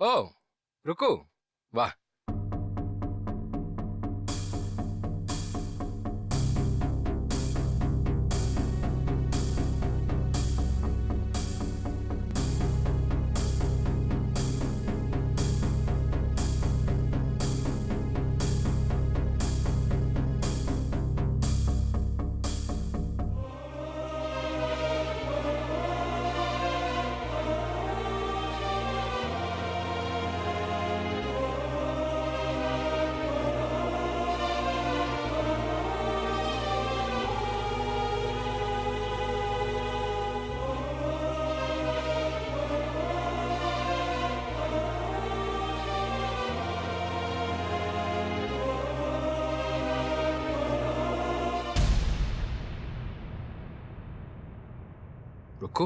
ஓ ருக்கு வா ருக்கு.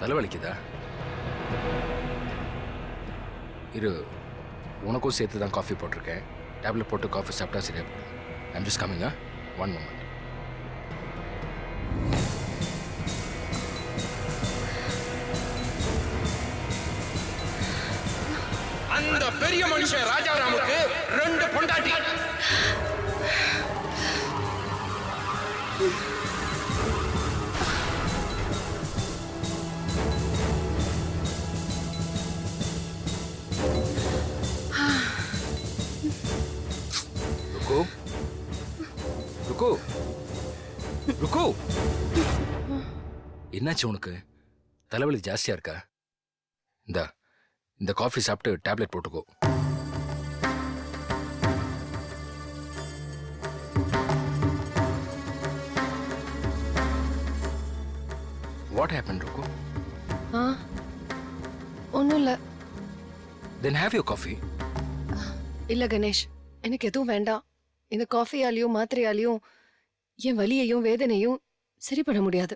தலைவலிக்குதா? இரு உனக்கும் சேர்த்து தான் காஃபி போட்டிருக்கேன். டேப்லெட் போட்டு காஃபி சாப்பிட்டா சரியா போடும் ஐம் ஜஸ்ட் கம்மிங்கா ஒன் மொமெண்ட் அந்த பெரிய மனுஷன் ராஜாராமுக்கு ரெண்டு பொண்டாட்டி. என்னாச்சு உனக்கு? தலைவலி ஜாஸ்தியா இருக்கா? இந்தா இந்த காஃபி சாப்பிட்டு டேப்லெட் போட்டுக்கோ. வாட் ஹேப்பன் ருக்கு ஆ ஒன்றும் இல்லை தென் ஹேவ் யூ காஃபி இல்லை கணேஷ் எனக்கு எதுவும் வேண்டாம். இந்த காஃபியாலையும் மாத்திரையாலையும் என் வலியையும் வேதனையும் சரி பண்ண முடியாது.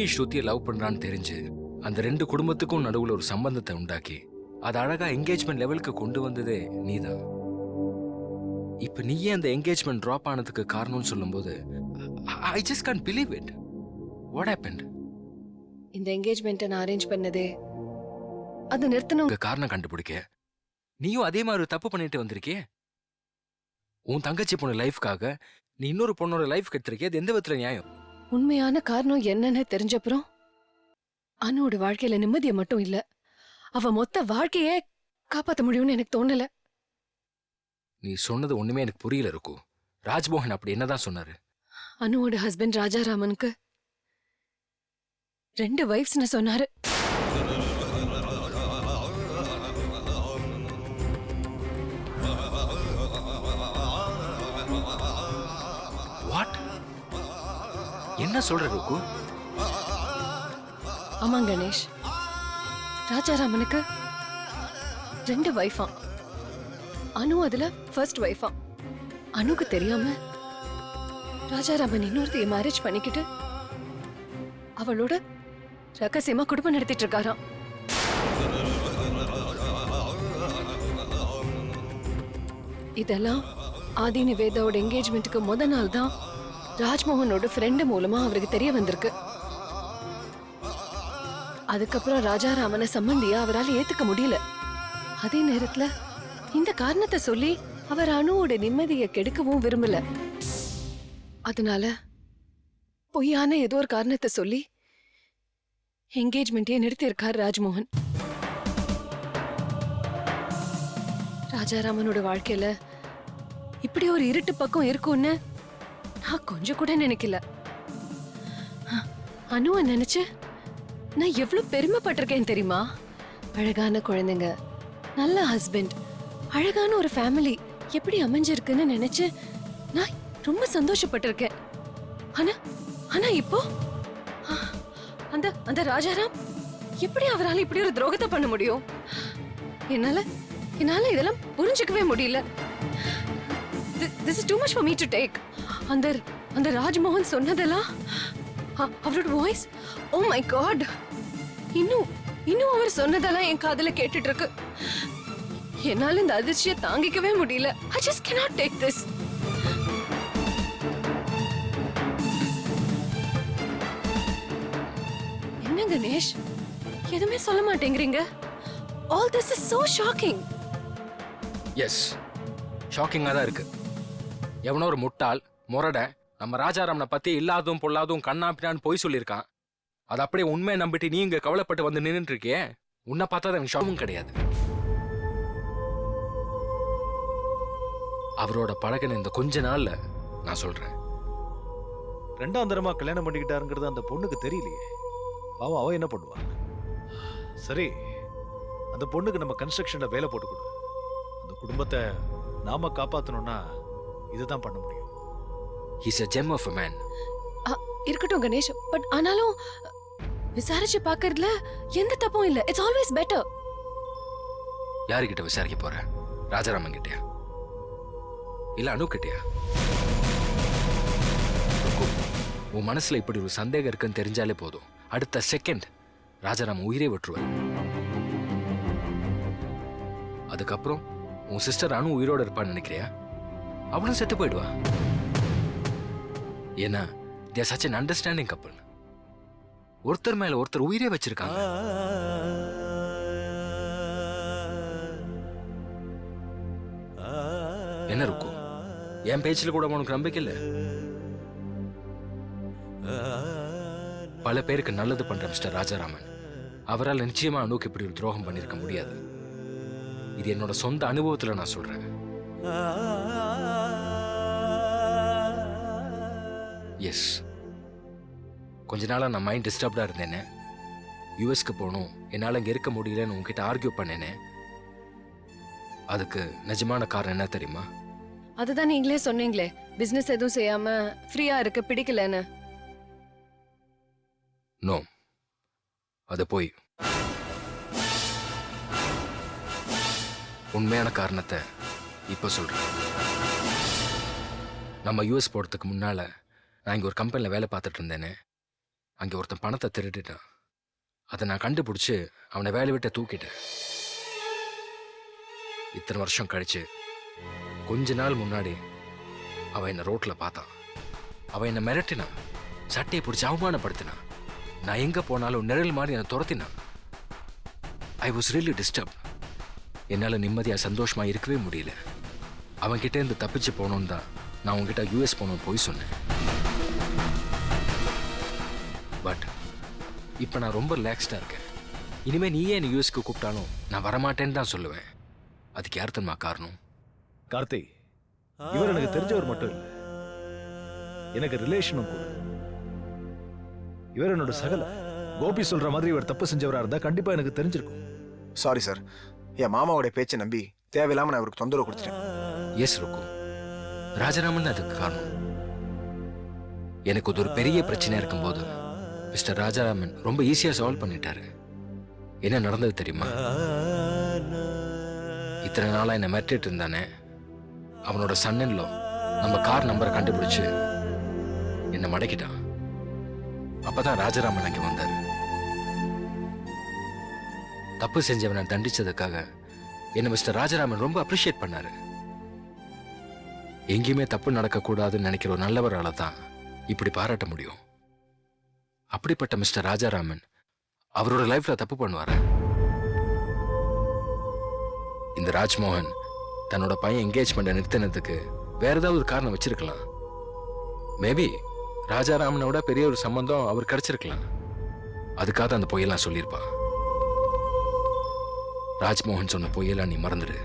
விக்கி ஸ்ருதியை லவ் பண்றான்னு தெரிஞ்சு அந்த ரெண்டு குடும்பத்துக்கும் நடுவுல ஒரு சம்பந்தத்தை உண்டாக்கி அது அழகா என்கேஜ்மெண்ட் லெவலுக்கு கொண்டு வந்ததே நீதான். இப்ப நீயே அந்த என்கேஜ்மெண்ட் ட்ராப் ஆனதுக்கு காரணம்னு சொல்லும்போது I just can believe it what happen இந்த என்கேஜ்மெண்ட்டை நான் அரேஞ்ச் பண்ணதே. அது நிறுத்தணும். உங்க காரணம் கண்டுபிடிக்க. நீயும் அதே மாதிரி தப்பு பண்ணிட்டு வந்திருக்கியே? உன் தங்கச்சி பொண்ணு லைஃப்காக நீ இன்னொரு பொண்ணோட லைஃப் கெடுத்திருக்கே அது எந்த விதத்துல நியாயம்? உண்மையான காரணம் என்னன்னு தெரிஞ்சப்புறம் அனுவோட வாழ்க்கையில நிம்மதியை மட்டும் இல்ல அவ மொத்த வாழ்க்கையே காப்பாத்த முடியும்னு எனக்கு தோணல. நீ சொன்னது ஒண்ணுமே எனக்கு புரியல இருக்கு ராஜ்மோகன் அப்படி என்னதான் சொன்னாரு? அனுவோட ஹஸ்பண்ட் ராஜாராமனுக்கு ரெண்டு வைஃப்ஸ்னு சொன்னாரு. என்ன சொல்ற ருக்கு ஆமா கணேஷ். ராஜாராமனுக்கு ரெண்டு வைஃபா அனு அதுல ஃபர்ஸ்ட் வைஃபா அனுக்கு தெரியாம ராஜாராமன் இன்னொருத்தைய மேரேஜ் பண்ணிக்கிட்டு அவளோட ரகசியமா குடும்பம் நடத்திட்டு இருக்காராம். இதெல்லாம் ஆதி நிவேதாவோட என்கேஜ்மெண்ட்டுக்கு முத நாள் தான் ராஜ்மோகனோட ஃப்ரெண்டு மூலமா அவருக்கு தெரிய வந்திருக்கு. அதுக்கப்புறம் ராஜாராமனை சம்மந்தியா அவரால் ஏத்துக்க முடியல. அதே நேரத்துல இந்த காரணத்தை சொல்லி அவர் அணுவோட நிம்மதியை கெடுக்கவும் விரும்பல. அதனால பொய்யான ஏதோ ஒரு காரணத்தை சொல்லி என்கேஜ்மெண்ட்டையே நிறுத்தியிருக்கார் ராஜ்மோகன். ராஜாராமனோட வாழ்க்கையில இப்படி ஒரு இருட்டு பக்கம் இருக்கும்னு நான் கொஞ்சம் கூட நினைக்கல. அஹ், அனுவை நினைச்சு நான் எவ்வளவு பெருமைப்பட்டிருக்கேன் தெரியுமா? அழகான குழந்தைங்க நல்ல ஹஸ்பண்ட் அழகான ஒரு ஃபேமிலி எப்படி அமைஞ்சிருக்குன்னு நினைச்சு நான் ரொம்ப சந்தோஷப்பட்டிருக்கேன். ஆனா ஆனா இப்போ அந்த அந்த ராஜாராம் எப்படி அவரால் இப்படி ஒரு துரோகத்தை பண்ண முடியும்? என்னால என்னால இதெல்லாம் புரிஞ்சுக்கவே முடியல. This is too much for me to take அந்த அந்த ராஜ்மோகன் சொன்னதெல்லாம் அவரோட வாய்ஸ் ஓ மை காட் இன்னும் இன்னும் அவர் சொன்னதெல்லாம் என் காதுல கேட்டுட்டு இருக்கு என்னால இந்த அதிர்ச்சியை தாங்கிக்கவே முடியல. I just cannot take this என்ன கணேஷ்? எதுவுமே சொல்ல மாட்டேங்கிறீங்க? All this is so shocking yes ஷாக்கிங்காக தான் இருக்கு. எவனோ ஒரு முட்டாள் முரட நம்ம ராஜாராமனை பத்தி இல்லாதும் பொல்லாதும் கண்ணா பின்னான்னு பொய் சொல்லியிருக்கான். அது அப்படியே உண்மையை நம்பிட்டு நீ இங்க கவலைப்பட்டு வந்து நின்றுட்டு இருக்கியே உன்னை பார்த்தா எனக்கு ஷாவும் கிடையாது. அவரோட பழகின இந்த கொஞ்ச நாள்ல நான் சொல்றேன். ரெண்டாம் தரமா கல்யாணம் பண்ணிக்கிட்டாருங்கிறது அந்த பொண்ணுக்கு தெரியலையே. பாவம் அவ என்ன பண்ணுவா? சரி அந்த பொண்ணுக்கு நம்ம கன்ஸ்ட்ரக்ஷன்ல வேலை போட்டு கொடு. அந்த குடும்பத்தை நாம காப்பாத்தணும்னா இதுதான் பண்ண முடியும். He's a gem of a man. இருக்கட்டும் கணேஷ். பட் ஆனாலும் விசாரிச்சு பார்க்கறதுல எந்த தப்பும் இல்ல. இட்ஸ் ஆல்வேஸ் பெட்டர் யாருக்கிட்ட விசாரிக்க போற? ராஜாராமன் கிட்டயா? இல்ல அனு கிட்டயா? உன் மனசுல இப்படி ஒரு சந்தேகம் இருக்குன்னு தெரிஞ்சாலே போதும். அடுத்த செகண்ட் ராஜாராமன் உயிரே விட்டுருவார். அதுக்கப்புறம் உன் சிஸ்டர் அனு உயிரோட இருப்பான்னு நினைக்கிறியா? அவளும் செத்து போயிடுவா. ஏன்னா தேர் சச் அன் அண்டர்ஸ்டாண்டிங் கப்பல் ஒருத்தர் மேல ஒருத்தர் உயிரே வச்சிருக்காங்க. என்ன இருக்கும் என் பேச்சில் கூட உனக்கு நம்பிக்கை இல்லை? பல பேருக்கு நல்லது பண்ற மிஸ்டர் ராஜாராமன். அவரால் நிச்சயமா அணுக்கு இப்படி ஒரு துரோகம் பண்ணியிருக்க முடியாது. இது என்னோட சொந்த அனுபவத்துல நான் சொல்றேன். எஸ் கொஞ்ச நாளா நான் மைண்ட் டிஸ்டர்ப்டா இருந்தேனே. யூஎஸ்க்கு போகணும். என்னால் இங்கே இருக்க முடியலன்னு உங்ககிட்ட ஆர்கியூ பண்ணேனே. அதுக்கு நிஜமான காரணம் என்ன தெரியுமா? அதுதான் நீங்களே சொன்னீங்களே. பிசினஸ் எதுவும் செய்யாம ஃப்ரீயா இருக்க பிடிக்கலன்னு. நோ அது போய். உண்மையான காரணத்தை இப்போ சொல்றேன். நம்ம யூஎஸ் போகிறதுக்கு முன்னால நான் இங்கே ஒரு கம்பெனியில் வேலை பார்த்துட்டு இருந்தேனே அங்கே ஒருத்தன் பணத்தை திருடிட்டான். அதை நான் கண்டுபிடிச்சி அவனை வேலை விட்டு தூக்கிட்டேன். இத்தனை வருஷம் கழிச்சு கொஞ்ச நாள் முன்னாடி அவன் என்னை ரோட்டில் பார்த்தான். அவன் என்னை மிரட்டினான். சட்டையை பிடிச்சி அவமானப்படுத்தினான். நான் எங்கே போனாலும் நிழல் மாதிரி என்னை துரத்தினான். ஐ வாஸ் ரியலி டிஸ்டர்ப் என்னால் நிம்மதியாக சந்தோஷமாக இருக்கவே முடியல. அவன்கிட்ட இருந்து தப்பிச்சு போகணுன்னு தான் நான் உங்ககிட்ட யூஎஸ் போகணும்னு போய் சொன்னேன். இப்போ நான் ரொம்ப ரிலாக்ஸ்டாக இருக்கேன். இனிமே நீயே என்னை யூஎஸ்க்கு கூப்பிட்டாலும் நான் வரமாட்டேன்னு தான் சொல்லுவேன். அதுக்கு யார் தெரியுமா காரணம்? கார்த்தி இவர் எனக்கு தெரிஞ்சவர் மட்டும் இல்லை. எனக்கு ரிலேஷனும் கூட. இவர் என்னோட சகல. கோபி சொல்ற மாதிரி இவர் தப்பு செஞ்சவரா இருந்தா கண்டிப்பா எனக்கு தெரிஞ்சிருக்கும். சாரி சார் என் மாமாவுடைய பேச்சை நம்பி தேவையில்லாம நான் அவருக்கு தொந்தரவு கொடுத்துட்டேன். எஸ் இருக்கும் ராஜராமன் அதுக்கு காரணம். எனக்கு ஒரு பெரிய பிரச்சனையா இருக்கும்போது மிஸ்டர் ராஜாராமன் ரொம்ப ஈஸியாக சால்வ் பண்ணிட்டாரு. என்ன நடந்தது தெரியுமா? இத்தனை நாளாக என்னை மிரட்டிட்டு இருந்தானே. அவனோட சன்னன்லோ நம்ம கார் நம்பரை கண்டுபிடிச்சு என்னை மடக்கிட்டான். அப்பதான் ராஜாராமன் அங்கே வந்தார். தப்பு செஞ்சவனை தண்டிச்சதுக்காக என்னை மிஸ்டர் ராஜாராமன் ரொம்ப அப்ரிஷியேட் பண்ணாரு. எங்கேயுமே தப்பு நடக்கக்கூடாதுன்னு நினைக்கிற ஒரு நல்லவரால் தான் இப்படி பாராட்ட முடியும். அப்படிப்பட்ட மிஸ்டர் ராஜாராமன் அவரோட லைஃப்ல தப்பு பண்ணுவார? இந்த ராஜ்மோகன் தன்னோட பையன் என்கேஜ்மெண்ட்டை நிறுத்தினதுக்கு வேற ஏதாவது காரணம் வச்சிருக்கலாம். மேபி ராஜாராமனோட பெரிய ஒரு சம்பந்தம் அவர் கிடைச்சிருக்கலாம். அதுக்காக தான் அந்த பொய்யெல்லாம் சொல்லியிருப்பான் ராஜ்மோகன் சொன்ன பொய்யெல்லாம் நீ மறந்துடு.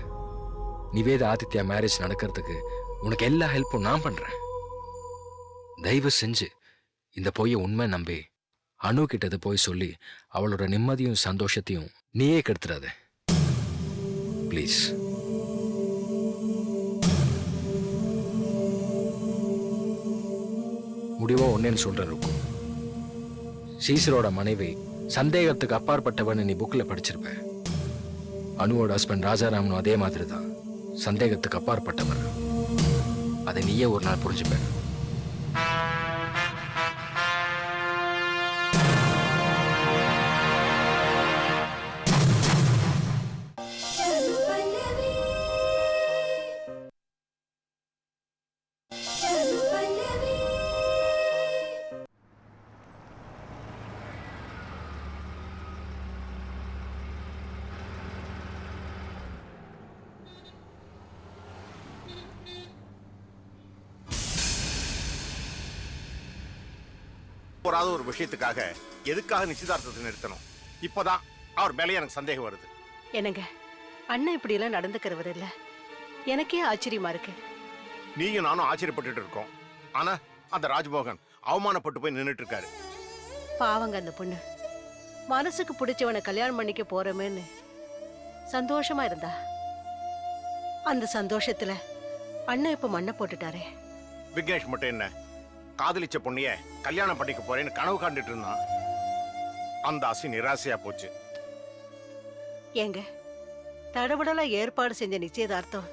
நிவேத ஆதித்யா மேரேஜ் நடக்கிறதுக்கு உனக்கு எல்லா ஹெல்ப்பும் நான் பண்றேன். தயவு செஞ்சு இந்த பொய்யை உண்மை நம்பி அணு கிட்டது போய் சொல்லி அவளோட நிம்மதியும் சந்தோஷத்தையும் நீயே கெடுத்துடாத ப்ளீஸ் முடிவாக ஒன்னேன்னு சொல்றேன் இருக்கும் சீசரோட மனைவி சந்தேகத்துக்கு அப்பாற்பட்டவன் நீ புக்கில் படிச்சிருப்ப. அனுவோட ஹஸ்பண்ட் ராஜாராமனும் அதே மாதிரி தான் சந்தேகத்துக்கு அப்பாற்பட்டவர். அதை நீயே ஒரு நாள் புரிஞ்சுப்பேன் போறாத ஒரு விஷயத்துக்காக எதுக்காக நிச்சயதார்த்தத்தை நிறுத்தணும்? இப்போதான் அவர் மேலே எனக்கு சந்தேகம் வருது. என்னங்க? அண்ணன் இப்படி எல்லாம் நடந்துக்கிறவர் இல்ல. எனக்கே ஆச்சரியமா இருக்கு. நீயும் நானும் ஆச்சரியப்பட்டுட்டு இருக்கோம். ஆனா அந்த ராஜ்மோகன் அவமானப்பட்டு போய் நின்னுட்டு இருக்காரு பாவங்க அந்த பொண்ணு. மனசுக்கு பிடிச்சவனை கல்யாணம் பண்ணிக்க போறோமேன்னு சந்தோஷமா இருந்தா. அந்த சந்தோஷத்துல அண்ணன் இப்ப மண்ணை போட்டுட்டாரே. விக்னேஷ் மட்டும் என்ன? காதலிச்ச பொண்ணைய கல்யாணம் பண்ணிக்க போறேன்னு கனவு காண்டுட்டு இருந்தான். அந்த ஆசை நிராசையா போச்சு. ஏங்க தடபடலா ஏற்பாடு செஞ்ச நிச்சயதார்த்தம்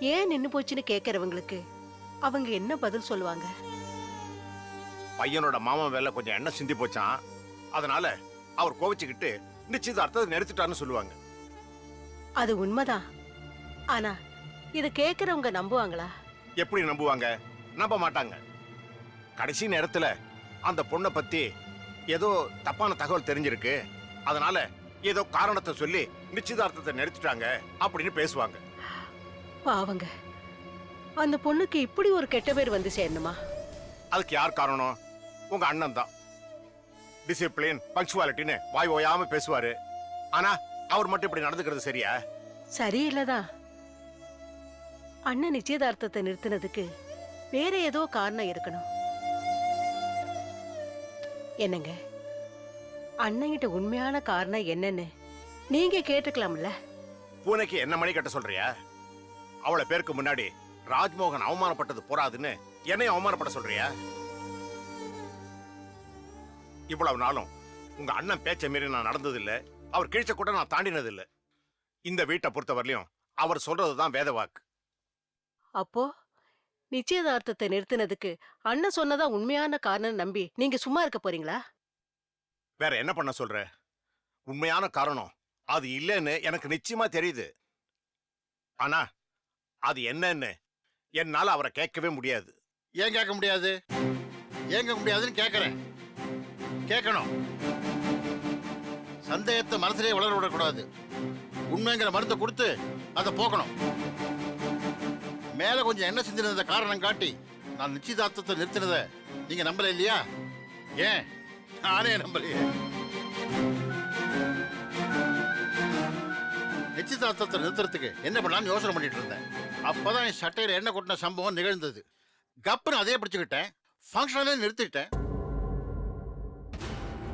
ஏன் நின்னு போச்சுன்னு கேக்குறவங்களுக்கு அவங்க என்ன பதில் சொல்லுவாங்க? பையனோட மாமன் வேலை கொஞ்சம் எண்ணெய் சிந்தி போச்சான் அதனால அவர் கோவிச்சுக்கிட்டு நிச்சயதார்த்தத்தை நிறுத்திட்டான்னு சொல்லுவாங்க. அது உண்மைதான். ஆனா இத கேக்குறவங்க நம்புவாங்களா? எப்படி நம்புவாங்க? நம்ப மாட்டாங்க. கடைசி நேரத்துல அந்த பொண்ணை பத்தி ஏதோ தப்பான தகவல் தெரிஞ்சிருக்கு. அதனால ஏதோ காரணத்தை சொல்லி நிச்சயதார்த்தத்தை நிறுத்திட்டாங்க அப்படின்னு பேசுவாங்க. பாவங்க. அந்த பொண்ணுக்கு இப்படி ஒரு கெட்ட பேர் வந்து சேரணுமா? அதுக்கு யார் காரணம்? உங்க அண்ணன் தான். டிசிப்ளின் பங்க்சுவாலிட்டின்னு வாய் ஓயாம பேசுவாரு. ஆனா அவர் மட்டும் இப்படி நடந்துக்கிறது சரியா? சரியில்லதான் அண்ணன் நிச்சயதார்த்தத்தை நிறுத்தினதுக்கு வேற ஏதோ காரணம் இருக்கணும். என்னங்க? அண்ணன்கிட்ட உண்மையான காரணம் என்னன்னு நீங்க கேட்டுக்கலாம்ல. பூனைக்கு என்ன மணி கட்ட சொல்றியா? அவளை பேருக்கு முன்னாடி ராஜ்மோகன் அவமானப்பட்டது போறாதுன்னு என்னையும் அவமானப்பட சொல்றியா? இவ்வளவு நாளும் உங்க அண்ணன் பேச்சை மீறி நான் நடந்ததில்ல. அவர் கிழிச்ச கூட நான் தாண்டினதில்ல. இந்த வீட்டை பொறுத்தவரையிலும் அவர் சொல்றதுதான் வேத வாக்கு அப்போ? நிச்சயதார்த்தத்தை நிறுத்தினதுக்கு அண்ணன் சொன்னதா உண்மையான காரணம் நம்பி நீங்க சும்மா இருக்க போறீங்களா? வேற என்ன பண்ண சொல்ற? உண்மையான காரணம். அது இல்லைன்னு எனக்கு நிச்சயமா தெரியுது. ஆனா அது என்னன்னு என்னால அவரை கேட்கவே முடியாது. ஏன் கேட்க முடியாது? ஏன் கேட்க முடியாதுன்னு கேட்கறேன். கேட்கணும். சந்தேகத்தை மனசுலயே வளர விடக்கூடாது. உண்மைங்கிற மருந்தை கொடுத்து அதை போக்கணும். மேல கொஞ்சம் என்ன செஞ்சிருந்த காரணம் காட்டி நான் நிச்சயதார்த்தத்தை நிறுத்தினதை நீங்க நம்பல இல்லையா? ஏன்? நானே நம்பலையே. நிச்சயதார்த்தத்தை நிறுத்துறதுக்கு என்ன பண்ணலாம்னு யோசனை பண்ணிட்டு இருந்தேன். அப்பதான் என் சட்டையில எண்ணெய் கொட்டின சம்பவம் நிகழ்ந்தது. கப்புன்னு அதே பிடிச்சுக்கிட்டேன். ஃபங்க்ஷனே நிறுத்திட்டேன்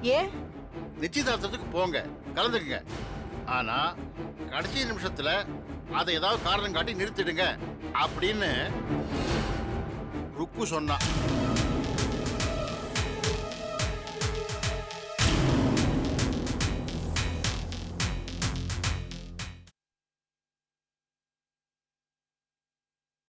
ஏன்? நிச்சயதார்த்தத்துக்கு போங்க. கலந்துக்குங்க. ஆனா கடைசி நிமிஷத்துல அதை ஏதாவது காரணம் காட்டி நிறுத்திடுங்க அப்படின்னு ருக்கு சொன்னான்.